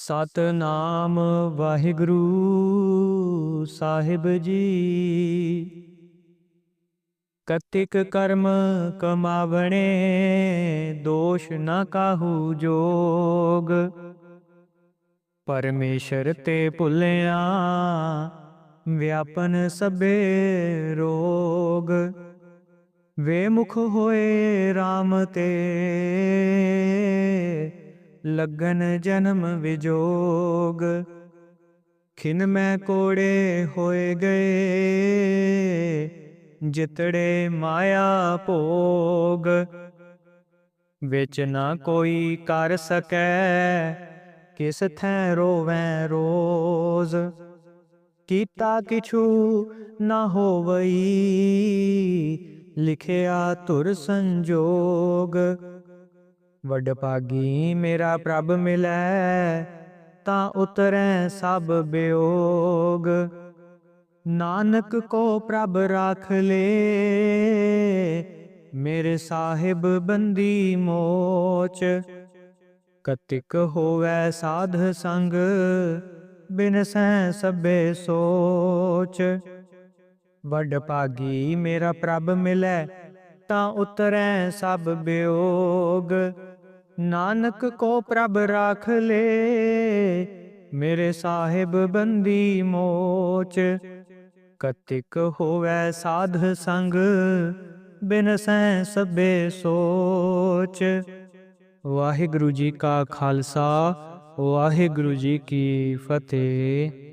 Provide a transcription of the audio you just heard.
ਸਤਨਾਮ ਵਾਹਿਗੁਰੂ ਸਾਹਿਬ ਜੀ। ਕਤਿਕ ਕਰਮ ਕਮਾਵਣੇ, ਦੋਸ਼ ਨਾ ਕਾਹੂ ਜੋਗ। ਪਰਮੇਸ਼ਰ ਤੇ ਭੁੱਲਿਆ, ਵਿਆਪਨ ਸਭੇ ਰੋਗ। ਵੇ ਮੁਖ ਹੋਏ RAM ਤੇ ਲੱਗਨ ਜਨਮ ਵਿਜੋਗ। ਖਿਨ ਮੈਂ ਕੋੜੇ ਹੋਏ ਗਏ, ਜਿਤੜੇ ਮਾਇਆ ਭੋਗ। ਵਿੱਚ ਨਾ ਕੋਈ ਕਰ ਸਕੈ, ਕਿਸ ਥੈ ਰੋਵੈ ਰੋਜ਼। ਕੀਤਾ ਕਿਛੂ ਨਾ ਹੋਵਈ, ਲਿਖਿਆ ਤੁਰ ਸੰਜੋਗ। ਵੱਡ ਭਾਗੀ ਮੇਰਾ ਪ੍ਰਭ ਮਿਲੈ, ਤਾਂ ਉਤਰੈ ਸਭ ਬਿਯੋਗ ਨਾਨਕ ਕੋ ਪ੍ਰਭ ਰਾਖ ਲੇ, ਮੇਰੇ ਸਾਹਿਬ ਬੰਦੀ ਮੋਚ। ਕਤਿਕ ਹੋਵੈ ਸਾਧ ਸੰਗ ਬਿਨਸੈ ਸਭੇ ਸੋਚ। ਵੱਡ ਭਾਗੀ ਮੇਰਾ ਪ੍ਰਭ ਮਿਲੈ ਤਾਂ ਉਤਰੈ ਸਭ ਬਿਯੋਗ ਨਾਨਕ ਕੋ ਪ੍ਰਭ ਰਾਖ ਲੇ, ਮੇਰੇ ਸਾਹਿਬ ਬੰਦੀ ਮੋਚ। ਕਤਿਕ ਹੋਵੈ ਸਾਧ ਸੰਗ ਬਿਨਸੈ ਸਭੇ ਸੋਚ। ਵਾਹਿਗੁਰੂ ਜੀ ਕਾ ਖਾਲਸਾ, ਵਾਹਿਗੁਰੂ ਜੀ ਕੀ ਫਤਿਹ।